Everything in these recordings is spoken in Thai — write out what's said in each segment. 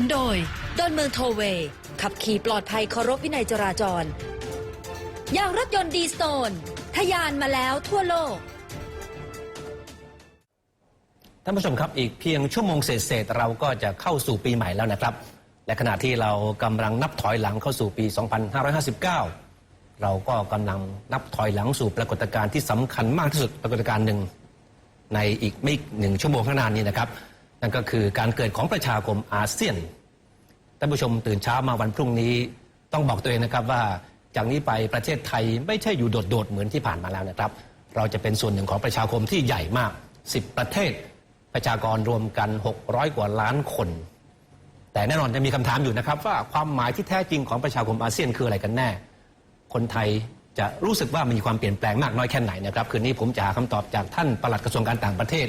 นุนโดยดอนเมืองโทเวขับขี่ปลอดภัยเคารพวินัยจราจร ยางรถยนต์ดีสโตนทะยานมาแล้วทั่วโลก ท่านผู้ชมครับอีกเพียงชั่วโมงเศษๆเราก็จะเข้าสู่ปีใหม่แล้วนะครับ และขณะที่เรากำลังนับถอยหลังเข้าสู่ปี 2559 เราก็กำลังนับถอยหลังสู่ปรากฏการณ์ที่สำคัญมากที่สุดปรากฏการณ์หนึ่งในอีกไม่หนึ่งชั่วโมงข้างหน้านี้นะครับ นั่นก็คือการเกิดของประชาคมอาเซียน ท่านผู้ชมตื่นเช้ามาวันพรุ่งนี้ต้องบอกตัวเองนะครับว่าจากนี้ไปประเทศไทยไม่ใช่อยู่โดดๆเหมือนที่ผ่านมาแล้วนะครับ เราจะเป็นส่วนหนึ่งของประชาคมที่ใหญ่มาก 10 ประเทศประชากรรวมกัน 600 กว่าล้านคน แต่แน่นอนจะมีคำถามอยู่นะครับ ว่าความหมายที่แท้จริงของประชาคมอาเซียนคืออะไรกันแน่ คนไทยจะรู้สึกว่ามีความเปลี่ยนแปลงมากน้อยแค่ไหนนะครับคืนนี้ผมจะหาคำตอบจากท่านปลัดกระทรวงการต่างประเทศ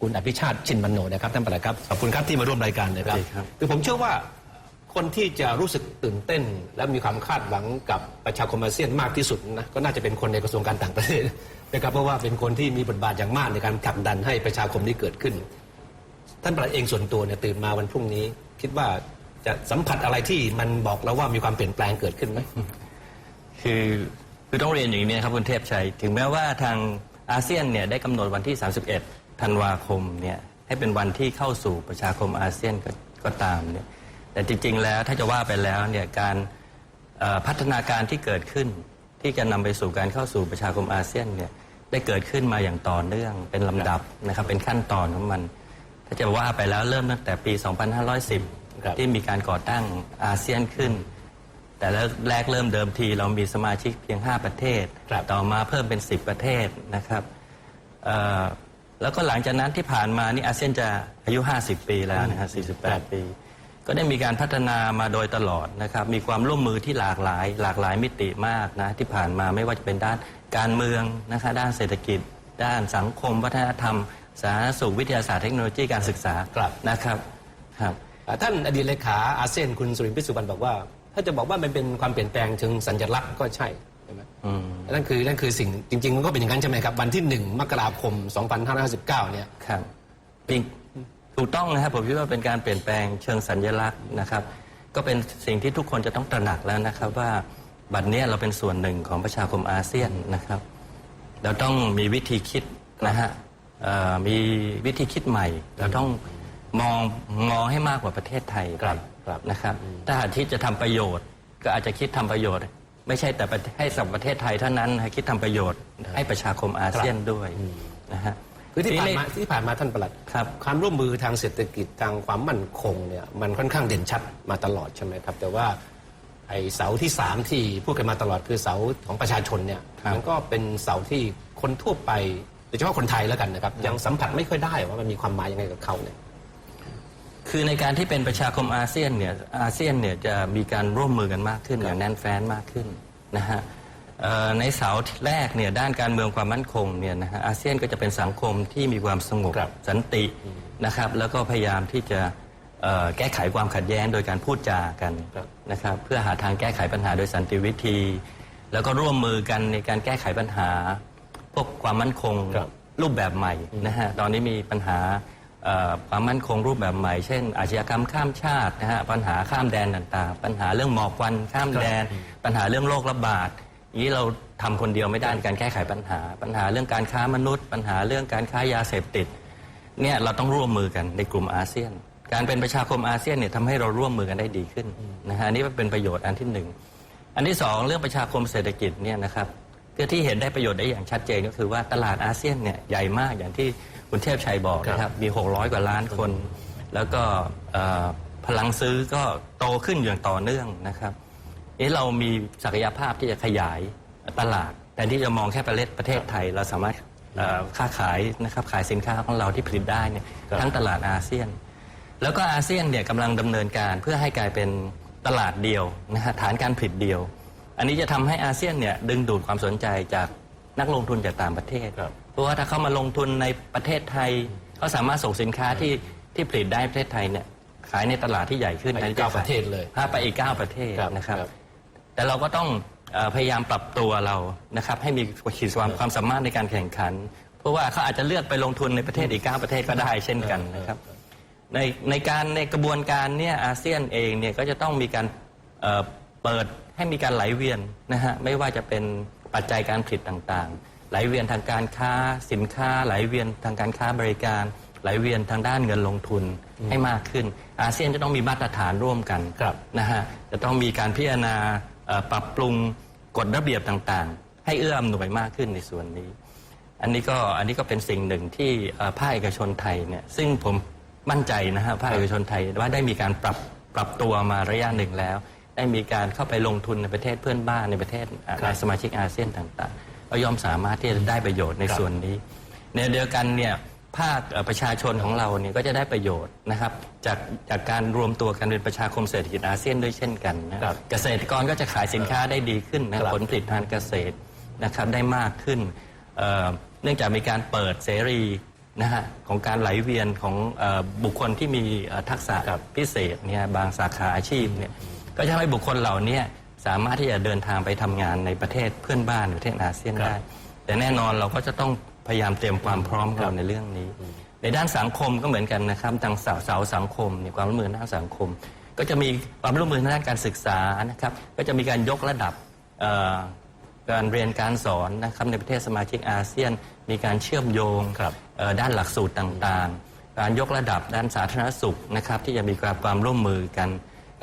คุณอภิชาติชินมันโนนะครับท่านปลัดครับขอบคุณครับที่มาร่วมรายการนะครับสวัสดีครับคือผมเชื่อว่า คนที่จะรู้สึกตื่นเต้น และมีความคาดหวังกับประชาคมอาเซียนมากที่สุดนะก็น่าจะเป็นคนในกระทรวงการต่างประเทศนะครับเพราะว่าเป็นคนที่มีบทบาทอย่างมากในการผลักดันให้ประชาคมนี้เกิดขึ้น ท่านปลัดเองส่วนตัวเนี่ยตื่นมาวันพรุ่งนี้ คิดว่าจะสัมผัสอะไรที่มันบอกเราว่ามีความเปลี่ยนแปลงเกิดขึ้นไหมคือคือต้องเรียนอย่างนี้นะครับคุณเทพชัย ถึงแม้ว่าทางอาเซียนเนี่ยได้กำหนดวันที่ 31 ธันวาคมเนี่ยให้เป็นวันที่เข้าสู่ประชาคมอาเซียนก็ตามเนี่ย แต่จริง ๆ แล้วถ้าจะว่าไปแล้วเนี่ยการเอ่อพัฒนาการที่เกิดขึ้น ที่จะนำไปสู่การเข้าสู่ประชาคมอาเซียนเนี่ยได้เกิดขึ้นมาอย่างต่อเนื่องเป็นลำดับนะครับเป็นขั้นตอนของมัน ถ้าจะว่าไปแล้วเริ่มตั้งแต่ปี 2510ครับที่มีการก่อตั้งอาเซียนขึ้น แต่แรกแรกเริ่มเดิมทีเรามีสมาชิกเพียง 5 ประเทศครับต่อมาเพิ่มเป็น 10 ประเทศนะครับเอ่อแล้วก็หลังจากนั้นที่ผ่านมานี่อาเซียนจะอายุ 50 ปีแล้วนะฮะ48 ปี ก็ได้มีการพัฒนามาโดยตลอดนะครับ มีความร่วมมือที่หลากหลาย หลากหลายมิติมากนะที่ผ่านมาไม่ว่าจะเป็นด้านการเมืองนะคะด้านเศรษฐกิจ ด้านสังคม วัฒนธรรม สาธารณสุขวิทยาศาสตร์เทคโนโลยีการศึกษาครับนะครับครับอ่าท่านอดีตเลขาอาเซียนคุณสุรินทร์พิสุวรรณบอกว่า ถ้าจะบอกว่ามันเป็นความเปลี่ยนแปลงถึงสัญลักษณ์ก็ใช่ใช่ไหมอืมนั่นคือนั่นคือสิ่งจริงๆมันก็เป็นอย่างนั้นใช่ไหมครับวันที่หนึ่งมกราคม 2559เนี่ยครับจริง ถูกต้องนะครับผมคิดว่าเป็นการเปลี่ยนแปลงเชิงสัญลักษณ์นะครับ ก็เป็นสิ่งที่ทุกคนจะต้องตระหนักแล้วนะครับ ว่าบัดเนี้ยเราเป็นส่วนหนึ่งของประชาคมอาเซียนนะครับ เราต้องมีวิธีคิดนะฮะเอ่อมีวิธีคิดใหม่ เราต้องมองมองให้มากกว่าประเทศไทยครับครับนะครับ ถ้าหากที่จะทำประโยชน์ ก็อาจจะคิดทำประโยชน์ ไม่ใช่แต่ประเทศให้สับประเทศไทยเท่านั้นให้คิดทำประโยชน์ให้ประชาคมอาเซียนด้วยนะฮะ คือที่ผ่านมาทีที่ผ่านมาท่านประหลัดครับความร่วมมือทางเศรษฐกิจทางความมั่นคงเนี่ยมันค่อนข้างเด่นชัดมาตลอดใช่ไหมครับ แต่ว่าไอ้เสาที่สามที่พูดกันมาตลอดคือเสาของประชาชนเนี่ยครับมันก็เป็นเสาที่คนทั่วไปโดยเฉพาะคนไทยแล้วกันนะครับ ยังสัมผัสไม่ค่อยได้ว่ามันมีความหมายยังไงกับเขาเนี่ยคือในการที่เป็นประชาคมอาเซียนเนี่ยอาเซียนเนี่ยจะมีการร่วมมือกันมากขึ้นอย่างแน่นแฟ้นมากขึ้นนะฮะเอ่อ ในเสาแรกเนี่ยด้านการเมืองความมั่นคงเนี่ยนะฮะอาเซียนก็จะเป็นสังคมที่มีความสงบครับสันตินะครับ แล้วก็พยายามที่จะเอ่อแก้ไขความขัดแย้งโดยการพูดจากันนะครับเพื่อหาทางแก้ไขปัญหาโดยสันติวิธี แล้วก็ร่วมมือกันในการแก้ไขปัญหา พวกความมั่นคงครับรูปแบบใหม่นะฮะตอนนี้มีปัญหาเอ่อความมั่นคงรูปแบบใหม่ เช่น อาชญากรรมข้ามชาตินะฮะปัญหาข้ามแดนต่างๆ ปัญหาเรื่องหมอกควันข้ามแดน ปัญหาเรื่องโรคระบาดอย่าง นี้เราทำคนเดียวไม่ได้ในการแก้ไขปัญหา ปัญหาเรื่องการค้ามนุษย์ ปัญหาเรื่องการค้ายาเสพติดเนี่ยเราต้องร่วมมือกันในกลุ่มอาเซียน การเป็นประชาคมอาเซียนเนี่ยทำให้เราร่วมมือกันได้ดีขึ้นนะฮะอันนี่เป็นประโยชน์อันที่หนึ่งอันที่สองเรื่องประชาคมเศรษฐกิจเนี่ยนะครับคือที่เห็นได้ประโยชน์ได้อย่างชัดเจนก็คือว่าตลาดอาเซียนเนี่ยใหญ่มากอย่างที่คุณเทพชัยบอกนะครับมี 600 กว่าล้านคน แล้วก็เอ่อพลังซื้อก็โตขึ้นอย่างต่อเนื่องนะครับ เอ๊ะเรามีศักยภาพที่จะขยายตลาดแต่ที่จะมองแค่ประเทศประเทศไทย เราสามารถเอ่อค้าขายนะครับขายสินค้าของเราที่ผลิตได้เนี่ยทั้งตลาดอาเซียน แล้วก็อาเซียนเนี่ยกำลังดำเนินการเพื่อให้กลายเป็นตลาดเดียวนะฮะฐานการผลิตเดียว อันนี้จะทำให้อาเซียนเนี่ยดึงดูดความสนใจจากนักลงทุนจากต่างประเทศครับเพราะว่าถ้าเขามาลงทุนในประเทศไทยเขาสามารถส่งสินค้าที่ที่ผลิตได้ประเทศไทยเนี่ยขายในตลาดที่ใหญ่ขึ้นไปอีกเก้าประเทศเลยพาไปอีกเก้าประเทศครับนะครับครับ แต่เราก็ต้องเอ่อพยายามปรับตัวเรานะครับให้มีขีดความความสามารถในการแข่งขัน เพราะว่าเขาอาจจะเลือกไปลงทุนในประเทศอีกเก้าประเทศก็ได้เช่นกันนะครับในในการในกระบวนการเนี่ยอาเซียนเองเนี่ยก็จะต้องมีการเอ่อเปิดให้มีการไหลเวียนนะฮะไม่ว่าจะเป็นปัจจัยการผลิตต่างๆ ไหลเวียนทางการค้าสินค้า ไหลเวียนทางการค้าบริการ ไหลเวียนทางด้านเงินลงทุนให้มากขึ้น อาเซียนจะต้องมีมาตรฐานร่วมกันครับนะฮะจะต้องมีการพิจารณาเอ่อ ปรับปรุงกฎระเบียบต่างๆ ให้เอื้ออำนวยมากขึ้นในส่วนนี้ อันนี้ก็อันนี้ก็เป็นสิ่งหนึ่งที่เอ่อภาคเอกชนไทยเนี่ยซึ่งผมมั่นใจนะฮะภาคเอกชนไทยว่าได้มีการปรับปรับตัวมาระยะหนึ่งแล้ว ได้มีการเข้าไปลงทุนในประเทศเพื่อนบ้านในประเทศอ่าครับในสมาชิกอาเซียนต่างๆก็ย่อมสามารถที่จะได้ประโยชน์ในครับส่วนนี้ ในเดียวกันเนี่ย ภาคเอ่อประชาชนของเราเนี่ยก็จะได้ประโยชน์นะครับจากจากการรวมตัวกันเป็นประชาคมเศรษฐกิจอาเซียนด้วยเช่นกันนะครับเกษตรกรก็จะขายสินค้าได้ดีขึ้นนะครับผลผลิตทางเกษตรนะครับได้มากขึ้นเอ่อเนื่องจากมีการเปิดเสรีนะฮะของการไหลเวียนของเออบุคคลที่มีเอ่อทักษะครับพิเศษเนี่ยบางสาขาอาชีพเนี่ยก็จะทำให้บุคคลเหล่านี้สามารถที่จะเดินทางไปทำงานในประเทศเพื่อนบ้านประเทศอาเซียนครับได้ แต่แน่นอนเราก็จะต้อง พยายามเตรียมความพร้อมของเราในเรื่องนี้ ในด้านสังคมก็เหมือนกันนะครับทางเสาเสาสังคมเนี่ยความร่วมมือด้านสังคม ก็จะมีความร่วมมือทางด้านการศึกษานะครับก็จะมีการยกระดับเอ่อการเรียนการสอนนะครับในประเทศสมาชิกอาเซียน มีการเชื่อมโยงครับเอ่อด้านหลักสูตรต่างๆ การยกระดับด้านสาธารณสุขนะครับที่จะมีความความร่วมมือกัน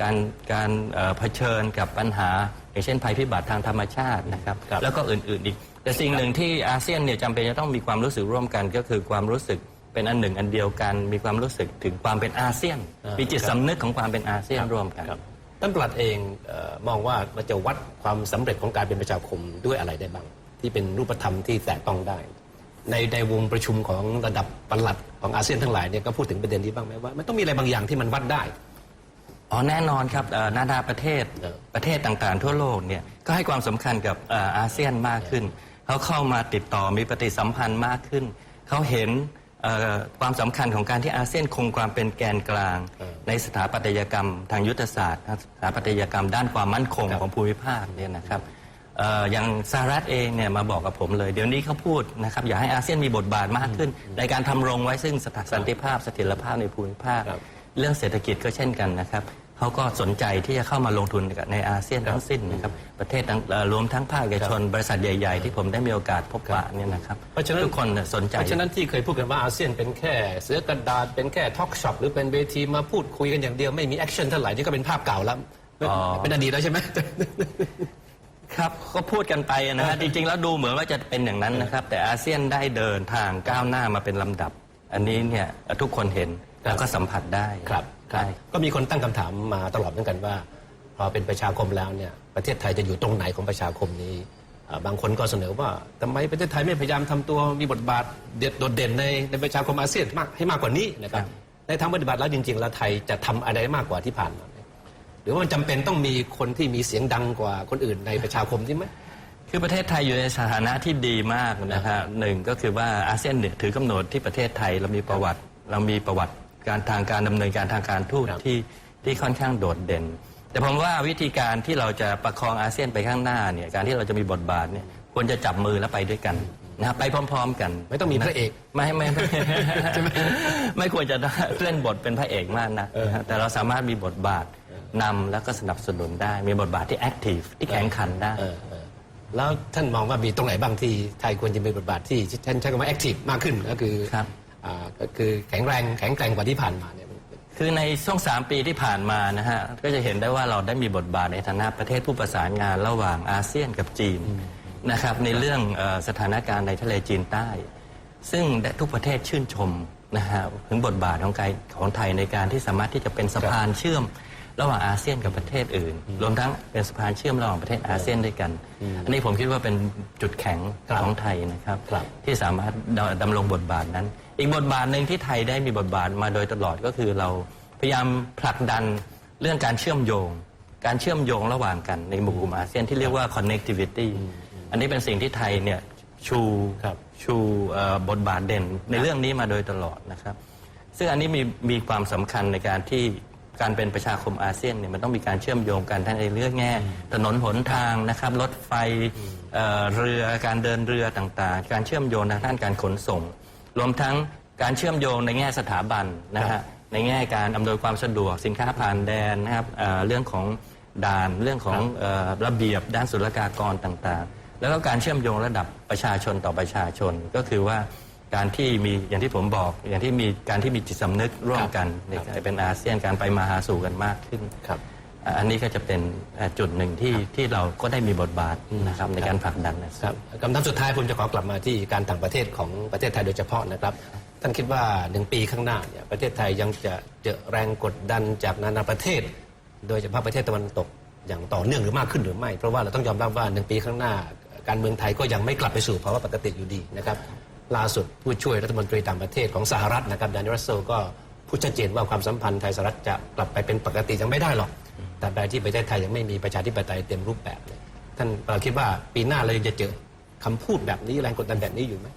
การการเอ่อเผชิญกับปัญหา อย่างเช่นภัยพิบัติทางธรรมชาตินะครับครับแล้วก็อื่นๆอีก แต่สิ่งหนึ่งที่อาเซียนเนี่ยจำเป็นจะต้องมีความรู้สึกร่วมกัน ก็คือความรู้สึกเป็นอันหนึ่งอันเดียวกัน มีความรู้สึกถึงความเป็นอาเซียน อ่ามีมีจิตสำนึกของความเป็นอาเซียนร่วมกัน ครับท่านปลัดเองเออมองว่าเราจะวัดความสำเร็จของการเป็นประชาคมด้วยอะไรได้บ้าง ที่เป็นรูปธรรมที่แตะต้องได้ ในในวงประชุมของระดับปลัดของอาเซียนทั้งหลายเนี่ยก็พูดถึงประเด็นนี้บ้างไหมว่ามันต้องมีอะไรบางอย่างที่มันวัดได้ อ๋อแน่นอนครับเอ่อนานาประเทศเออประเทศต่างๆ ทั่วโลกเนี่ยก็ให้ความสำคัญกับเอ่ออาเซียนมากขึ้นเขาเข้ามาติดต่อมีปฏิสัมพันธ์มากขึ้นเขาเห็นเอ่อความสำคัญของการที่อาเซียนคงความเป็นแกนกลาง เออในสถาปัตยกรรม ทางยุทธศาสตร์สถาปัตยกรรมด้านความมั่นคงครับของภูมิภาคเนี่ยนะครับเอ่ออย่างสหรัฐเองเนี่ยมาบอกกับผมเลย เดี๋ยวนี้เขาพูดนะครับอยากให้อาเซียนมีบทบาทมากขึ้น ในการทำรงไว้ซึ่งสถาสันติภาพเสถียรภาพในภูมิภาค ครับ เรื่องเศรษฐกิจก็เช่นกันนะครับเขาก็สนใจที่จะเข้ามาลงทุนในอาเซียนทั้งสิ้นนะครับประเทศทั้งเอ่อรวมทั้งภาคเอกชน บริษัทใหญ่ ๆ ที่ผมได้มีโอกาสพบปะเนี่ยนะครับเพราะฉะนั้น ทุกคนเนี่ยสนใจ เพราะฉะนั้นที่เคยพูดกันว่าอาเซียนเป็นแค่ เสือกระดาษเป็นแค่ทอล์กช็อปหรือเป็นเวทีมาพูดคุยกันอย่างเดียวไม่มีแอคชั่นเท่าไหร่นี่ก็เป็นภาพเก่าแล้วอ๋อ เป็นอดีตแล้วใช่ไหม ครับก็พูดกันไปนะฮะจริง ๆ แล้วดูเหมือนว่าจะเป็นอย่างนั้นนะครับ แต่อาเซียนได้เดินทางก้าวหน้ามาเป็นลำดับ อันนี้เนี่ยทุกคนเห็นครับ แล้วก็สัมผัสได้ครับใช่ก็มีคนตั้งคำถามมาตลอดเหมือนกันว่า พอเป็นประชาคมแล้วเนี่ยประเทศไทยจะอยู่ตรงไหนของประชาคมนี้อ่าบางคนก็เสนอว่าทำไมประเทศไทยไม่พยายามทำตัวมีบทบาทเด็ดโดดเด่นในในประชาคมอาเซียนมากให้มากกว่านี้นะครับในทางปฏิบัติแล้วจริงๆแล้วไทยจะทำอะไรมากกว่าที่ผ่านมาไหมหรือว่ามันจำเป็นต้องมีคนที่มีเสียงดังกว่าคนอื่นในประชาคมใช่ไหมคือประเทศไทยอยู่ในสถานะที่ดีมากนะฮะหนึ่งก็คือว่าอาเซียนเนี่ยถือกำเนิดที่ประเทศไทยเรามีประวัติเรามีประวัติ การทางการดำเนินการทางการทูตครับที่ที่ค่อนข้างโดดเด่น แต่ผมว่าวิธีการที่เราจะประคองอาเซียนไปข้างหน้าเนี่ยการที่เราจะมีบทบาทเนี่ยควรจะจับมือแล้วไปด้วยกันนะครับไปพร้อม ๆ กัน ไม่ต้องมีพระเอกไม่ไม่ไม่ไม่ควรจะเล่นบทเป็นพระเอกมากนะนะฮะแต่เราสามารถมีบทบาทนำแล้วก็สนับสนุนได้ มีบทบาทที่แอคทีฟที่แข็งขันได้เออเออแล้วท่านมองว่ามีตรงไหนบ้างที่ไทยควรจะมีบทบาทที่ท่านใช้คำว่าแอคทีฟมากขึ้นก็คือครับอ่า ก็คือแข็งแรงแข็งแกร่งกว่าที่ผ่านมาเนี่ยคือในช่วงสามปีที่ผ่านมานะฮะก็จะเห็นได้ว่าเราได้มีบทบาทในฐานะประเทศผู้ประสานงานระหว่างอาเซียนกับจีนนะครับในเรื่องสถานการณ์ในทะเลจีนใต้ ซึ่งทุกประเทศชื่นชมนะฮะถึงบทบาทของไทยของไทยในการที่สามารถที่จะเป็นสะพานเชื่อม ระหว่างอาเซียนกับประเทศอื่น รวมทั้งเป็นสะพานเชื่อมระหว่างประเทศอาเซียนด้วยกัน อันนี้ผมคิดว่าเป็นจุดแข็งครับของไทยนะครับครับ ที่สามารถดำดำรงบทบาทนั้น อีกบทบาทหนึ่งที่ไทยได้มีบทบาทมาโดยตลอดก็คือเราพยายามผลักดันเรื่องการเชื่อมโยง การเชื่อมโยงระหว่างกันในหมู่กลุ่มอาเซียนที่เรียกว่า connectivity อันนี้เป็นสิ่งที่ไทยเนี่ยชูครับชูเอ่อบทบาทเด่นในเรื่องนี้มาโดยตลอดนะครับ ซึ่งอันนี้มีมีความสำคัญในการที่ การเป็นประชาคมอาเซียนเนี่ยมันต้องมีการเชื่อมโยงกันทั้งในเรื่องแง่ ถนนหนทางนะครับรถไฟเอ่อเรือการเดินเรือต่างๆ การเชื่อมโยงทางด้านการขนส่ง รวมทั้งการเชื่อมโยงในแง่สถาบันนะครัฮะบในแง่การอำนวยความสะดวกสินค้าผ่านแดนนะครับเอ่อเรื่องของด่านเรื่องของเอ่อระเบียบด้านศุลกากรต่างๆ แล้วก็การเชื่อมโยงระดับประชาชนต่อประชาชนก็คือว่า การที่มีอย่างที่ผมบอกอย่างที่มีการที่มีจิตสำนึกร่วมกันในการเป็นอาเซียนการไปมาหาสู่กันมากขึ้นครับอ่าอันนี้ก็จะเป็นเอ่อจุดหนึ่งที่ที่เราก็ได้มีบทบาทนะครับในการผลักดันนะครับคำถามสุดท้ายผมจะขอกลับมาที่การต่างประเทศของประเทศไทยโดยเฉพาะนะครับท่านคิดว่าหนึ่งปีข้างหน้าเนี่ยประเทศไทยยังจะเจอแรงกดดันจากนานาประเทศ โดยเฉพาะประเทศตะวันตกอย่างต่อเนื่องหรือมากขึ้นหรือไม่ เพราะว่าเราต้องยอมรับว่าหนึ่งปีข้างหน้า การเมืองไทยก็ยังไม่กลับไปสู่ภาวะปกติอยู่ดีนะครับ ล่าสุดผู้ช่วยรัฐมนตรีต่างประเทศของสหรัฐนะครับดาน i รัสเซลก็พูดชัดเจนว่าความสัมพันธ์ไทยสหรัฐจะกลับไปเป็นปกติยังไม่ได้หรอกแต่ใดที่ประเทศไทยยังไม่มีประชาธิปไตยเต็มรูปแบบเลยท่านเอ่อคิดว่าปีหน้าเราจะเจอคำพูดแบบนี้แรงกดดันแบบนี้อยู่ไหม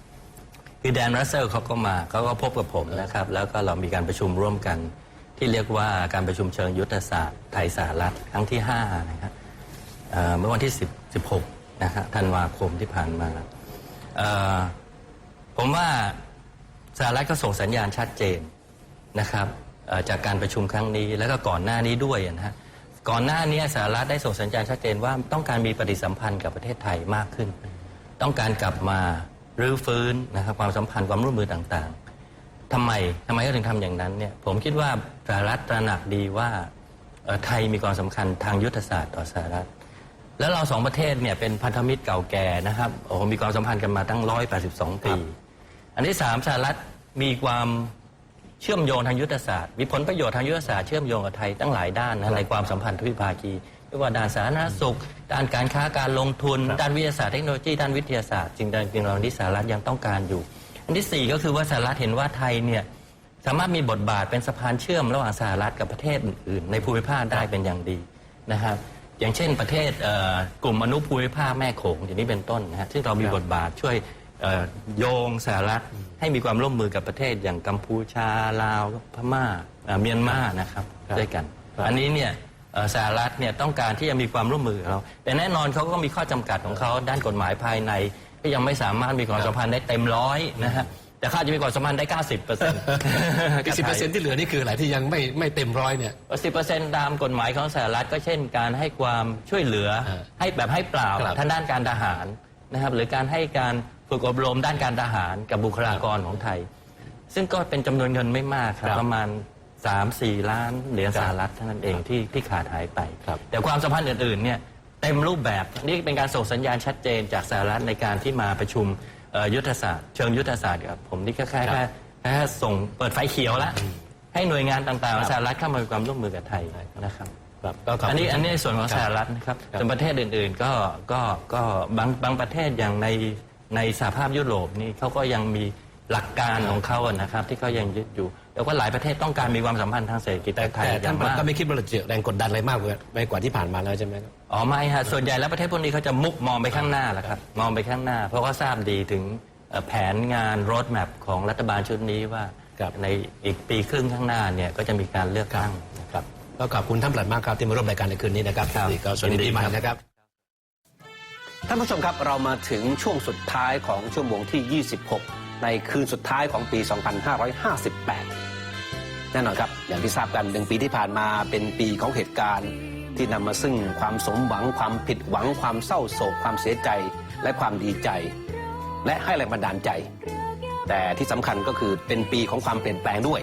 คือแดนรัสเซลเขาก็มาเขาก็พบกับผมนะครับ แล้วก็เรามีการประชุมร่วมกัน ที่เรียกว่าการประชุมเชิงยุทธศาสตร์ไทยสหรัฐครั้งที่5นะครับเมื่อวันที่10 16นะครับธันวาคมที่ผ่านมาเผมว่าสหรัฐก็ส่งสัญญาณชัดเจนนะครับจากการประชุมครั้งนี้ แล้วก็ก่อนหน้านี้ด้วยนะฮะก่อนหน้านี้สหรัฐได้ส่งสัญญาณชัดเจนว่าต้องการมีปฏิสัมพันธ์กับประเทศไทยมากขึ้น ต้องการกลับมารื้อฟื้นนะครับความสัมพันธ์ความร่วมมือต่างๆทำไมทำไมเขาถึงทำอย่างนั้นเนี่ยผมคิดว่าสหรัฐตระหนักดีว่าไทยมีความสำคัญทางยุทธศาสตร์ต่อสหรัฐ แล้วเราสองประเทศเนี่ยเป็นพันธมิตรเก่าแก่นะครับโอ้โหมีความสัมพันธ์กันมาตั้ง 182 ปี อันที่สามสหรัฐมีความเชื่อมโยงทางยุทธศาสตร์ มีผลประโยชน์ทางยุทธศาสตร์เชื่อมโยงกับไทยตั้งหลายด้านนะในความสัมพันธ์ทวิภาคีไม่ว่าด้านสาธารณสุข ด้านการค้าการลงทุน ด้านวิทยาศาสตร์เทคโนโลยีด้านวิทยาศาสตร์จริงๆจริงๆเราที่สหรัฐยังต้องการอยู่ อันที่สี่ก็คือว่าสหรัฐเห็นว่าไทยเนี่ยสามารถมีบทบาทเป็นสะพานเชื่อมระหว่างสหรัฐกับประเทศอื่นๆในภูมิภาคได้เป็นอย่างดีนะครับ อย่างเช่นประเทศเอ่อกลุ่มอนุภูมิภาคแม่โขงอย่างนี้เป็นต้นนะฮะซึ่งเรามีบทบาทช่วยเอ่อโยงสหรัฐให้มีความร่วมมือกับประเทศอย่างกัมพูชาลาวพม่าเอ่อเมียนมานะครับครับด้วยกันครับอันนี้เนี่ยเอ่อสหรัฐเนี่ยต้องการที่จะมีความร่วมมือกับเรา แต่แน่นอนเขาก็มีข้อจำกัดของเขาด้านกฎหมายภายใน ก็ยังไม่สามารถมีความสัมพันธ์ได้เต็มร้อยนะฮะ แต่เขาอาจจะมีความสัมพันธ์ได้ 90เปอร์เซ็นต์อีกสิบเปอร์เซ็นต์ที่เหลือนี่คืออะไรที่ยังไม่ไม่เต็มร้อยเนี่ยสิบเปอร์เซ็นต์ตามกฎหมายของสหรัฐก็เช่น การให้ความช่วยเหลือเออให้แบบให้เปล่าครับทางด้านการทหารนะครับหรือการให้การฝึกอบรมด้านการทหารกับบุคลากรของไทย ซึ่งก็เป็นจำนวนเงินไม่มากครับครับประมาณ 3-4 ล้านเหรียญครับสหรัฐเท่านั้นเองที่ที่ขาดหายไปครับแต่ความสัมพันธ์อื่นๆเนี่ยเต็มรูปแบบนี่เป็นการส่งสัญญาณชัดเจนจากสหรัฐในการที่มาประชุมเอ่อ ยุทธศาสตร์เชิงยุทธศาสตร์ครับผมนี่ก็แค่ครับแค่แค่ส่งเปิดไฟเขียวแล้วให้หน่วยงานต่างๆของสหรัฐเข้ามามีความร่วมมือกับไทยนะครับครับก็ขบคุณอันนี้อันนี้ในส่วนของครับสหรัฐนะครับครับส่วนประเทศอื่นๆก็ก็ก็บางบางประเทศอย่างในในสหภาพยุโรปนี่เขาก็ยังมี หลักการของเขาอะนะครับ ที่เขายังยึดอยู่แล้วก็หลายประเทศต้องการมีความสัมพันธ์ทางเศรษฐกิจแต่กับไทยแต่อท่าย่านงมากก็ไม่คิดว่าเราจะเจอแรงกดดันอะไรมากกว่าไปกว่าที่ผ่านมาแล้วใช่ไหมครับอ๋อไม่ฮะส่วนใหญ่แล้วประเทศพวกนี้เขาจะมุกมองไปข้างหน้าแหละครับมองไปข้างหน้า เพราะว่าทราบดีถึงเอ่อแผนงานรถแมพของรัฐบาลชุดนี้ว่าครับในอีกปีครึ่งข้างหน้าเนี่ยก็จะมีการเลือกตั้งครับ ก็ขอบคุณท่านปลัดมากครับที่มาร่วมรายการในคืนนี้นะครับครับ นี่ก็สวัสดียินดีปีใหม่ครับนะครับ ท่านผู้ชมครับเรามาถึงช่วงสุดท้ายของชั่วโมงที่ 26 ในคืนสุดท้ายของปี 2558 แน่นอนครับ อย่างที่ทราบกันหนึ่งปีที่ผ่านมาเป็นปีของเหตุการณ์ ที่นำมาซึ่งความสมหวังความผิดหวังความเศร้าโศกความเสียใจและความดีใจ และให้แรงบันดาลใจ แต่ที่สำคัญก็คือเป็นปีของความเปลี่ยนแปลงด้วย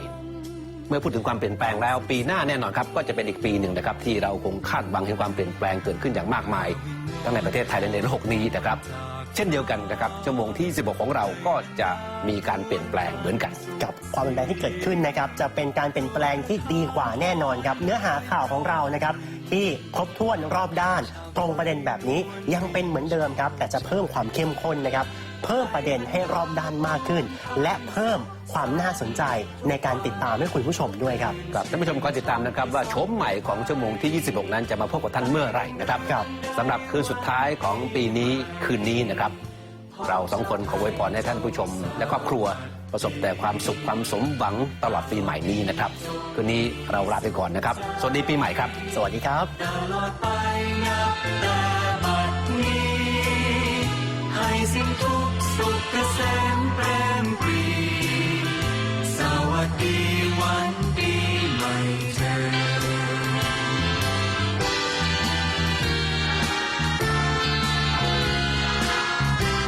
เมื่อพูดถึงความเปลี่ยนแปลงแล้ว ปีหน้าแน่นอนครับ ก็จะเป็นอีกปีหนึ่งนะครับ ที่เราคงคาดหวังเห็นความเปลี่ยนแปลงเกิดขึ้นอย่างมากมาย ทั้งในประเทศไทยและในโลกนี้นะครับ เช่นเดียวกันนะครับชั่วโมงที่ 16 ของเราก็จะมีการเปลี่ยนแปลงเหมือนกัน กับความเปลี่ยนแปลงที่เกิดขึ้นนะครับจะเป็นการเปลี่ยนแปลงที่ดีกว่าแน่นอนครับ เนื้อหาข่าวของเรานะครับที่ครบถ้วนรอบด้าน ตรงประเด็นแบบนี้ยังเป็นเหมือนเดิมครับ แต่จะเพิ่มความเข้มข้นนะครับ เพิ่มประเด็นให้รอบด้านมากขึ้น และเพิ่มความน่าสนใจในการติดตามให้คุณผู้ชมด้วยครับครับท่านผู้ชมคอยติดตามนะครับว่าชมใหม่ของชั่วโมงที่ 26 นั้นจะมาพบกับท่านเมื่อไหร่นะครับครับสำหรับคืนสุดท้ายของปีนี้คืนนี้นะครับ เราสองคนขอไวยพรให้ท่านผู้ชม และครอบครัวประสบแต่ความสุขความสมหวังตลอดปีใหม่นี้นะครับคืนนี้เราลาไปก่อนนะครับ สวัสดีปีใหม่ครับ สวัสดีครับให้สิ้นทุก açúcar será.